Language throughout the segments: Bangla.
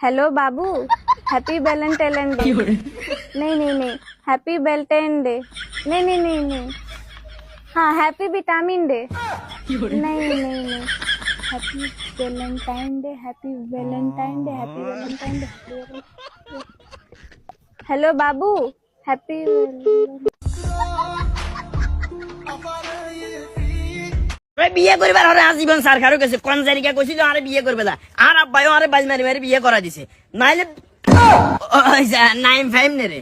हेलो बाबू हैप्पी वैलेंटाइन डे नहीं नहीं नहीं हैप्पी वैलेंटाइन डे नहीं नहीं नहीं नहीं हाँ हैप्पी विटामिन डे नहीं नहीं नहीं happy Valentine day happy Valentine day happy Valentine day hello बाबू हैप्पी বিয়ে করবার হরে আজীবন সরকারও গেছে কোন জায়গা কইছিল আরে বিয়ে করবে না। আর আব্বাইও আরে বাজ মারি মারি বিয়ে করা দিছে। নাইলে নাইম ফাইম নে রে।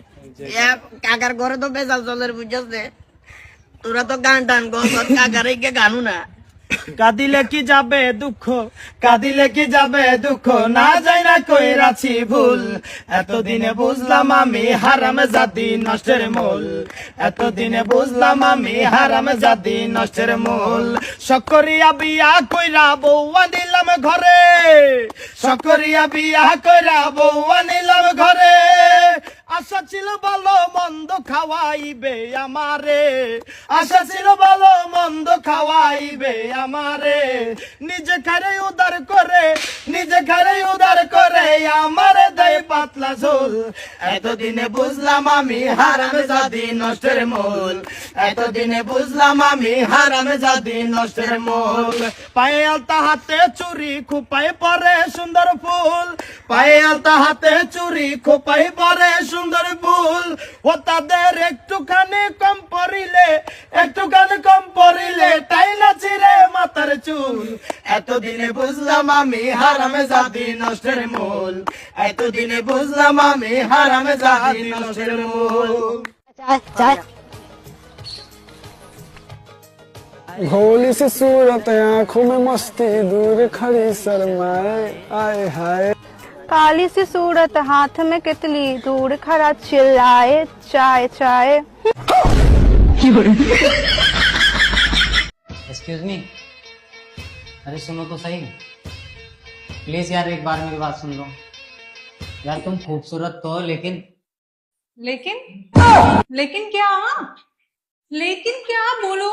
কাকার ঘরে তো বেজাল চলের বুঝছস তোরা তো গান টান গো কাকার কে গানু না। কাঁদিলে কি যাবে দুঃখ? কাঁদিলে কি যাবে দুঃখ? না যাই না কই রাছি ভুল। এতদিনে বুঝলাম আমি হারাম জাতি নষ্টের মূল। এতদিনে বুঝলাম আমি হারাম জাতি নষ্টের মূল। সকরিয়া বিয়া কইরা বউয়া দিলাম ঘরে। সকরিয়া বিয়া কইরা বউয়া নিলাম ঘরে। আশা ছিল ভালো মন্দ খাওয়াইবে আমারে। আশা ছিল ভালো মন্দ খাওয়াইবে আমারে। নিজে খারে উদার করে, নিজে খারে উদার করে আমারে দেয় পাতলা ঝোল। এতদিনে বুঝলাম আমি হারাম জাদি নষ্টের মূল। এতদিনে বুঝলাম আমি হারাম জাদি নষ্টের মূল। পায়ে আলতা হাতে চুরি খুপাই পরে সুন্দর ফুল। পায়ে আলতা হাতে চুরি খোপাই পরে সুন্দর ফুল ও তাদের একটুখানি কম পরিলে একটুখানি কম পরিলে তাই না ছিঁড়ে মাথার চুল এতদিনে বুঝলাম আমি হারামে জাদি নষ্টের মূল এতদিনে বুঝলাম আমি হারামে জাদি নষ্টের মূল भोली सी सूरत आंखों में मस्ती दूर खड़ी शर्माए आए हाय काली सी सूरत हाथ में कितली दूर खड़ा चिल्लाए चाय चाय। एक्सक्यूज मी अरे सुनो तो सही। प्लीज़ यार एक बार मेरी बात सुन लो। यार तुम खूबसूरत तो हो लेकिन लेकिन? लेकिन क्या लेकिन क्या बोलो।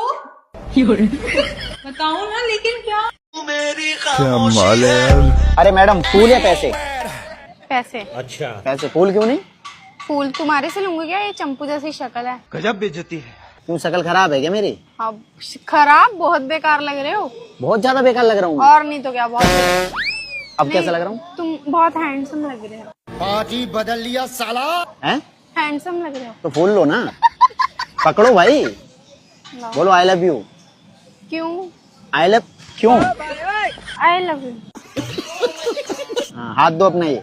बताओ ना लेकिन क्या? मेरी अरे मैडम फूल या पैसे। पैसे। अच्छा। पैसे फूल क्यों नहीं? फूल तुम्हारे से लूँगी क्या? ये चंपू जैसी शक्ल है। क्यों शक्ल खराब है क्या मेरी? अब खराब? बहुत बेकार लग रहे हो। बहुत ज़्यादा बेकार लग रहा हूँ। और नहीं तो क्या बहुत अब कैसा लग रहा हूँ? तुम बहुत हैंडसम लग रहे हो। पार्टी बदल लिया साला। हैं? हैंडसम लग रहे हो। तो फूल लो ना। पकड़ो भाई। बोलो आई लव यू क्यों? आई लव क्यों? आई लव यू हाँ, हाथ दो अपना ये।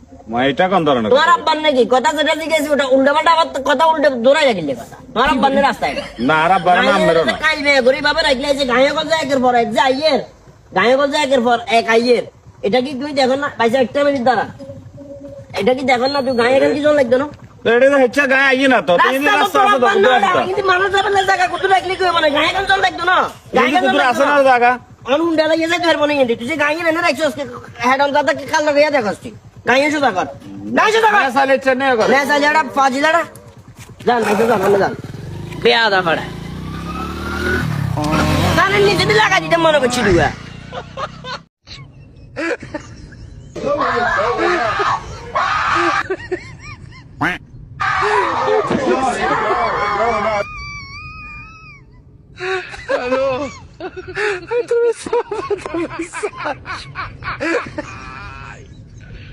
মা এটা কোন ধরনের তোমার আব্বার নাকি? কথা যেটা জিজ্ঞেস ওটা উল্টা পাল্টা কথা উল্টে দৌড়াই রাখিলে কথা। তোমার আব্বার রাস্তায়? না আর আব্বার নাম মেরো না। কাইবে গরিব ভাবে রাখলে যে গায়ে গজ একের পর এক যে আইয়ের। গায়ে গজ একের পর এক আইয়ের। এটা কি তুমি দেখো না? পয়সা একটা মিনিট দ্বারা এটা কি দেখো না? তুই গায়ে গেলে কি জল লাগতো না? এটা গায়ে আইয়ে না তো। তুমি রাস্তা আছে তো না, কিন্তু মানুষ যাবে না জায়গা কত রাখলে কি হবে? না গায়ে গেলে জল লাগতো না? গায়ে গেলে আছে না? জায়গা উন্ডা লাগিয়ে যাই ধরবো না কিন্তু তুই গায়ে এনে রাখছিস হেড অন দাদা কি কাল তুই। গায়ে সোজা কর গায়ে সোজা কর সালে চেনে কর না সালে এটা ফাজিলাটা জান ভাই সোজা মানে জান বেয়াদা করে কানের নিচে দিয়ে লাগা দিতে মনে করছি দুয়া Hello. I'm doing so bad.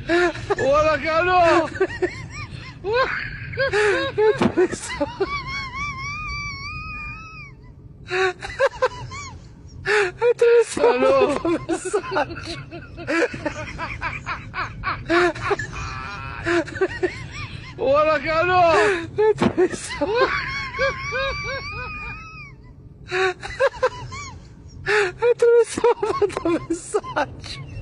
Olá, Carol! Eu tô Atravessou a mensagem. Eu tô Atravessou. Atravessou a mensagem.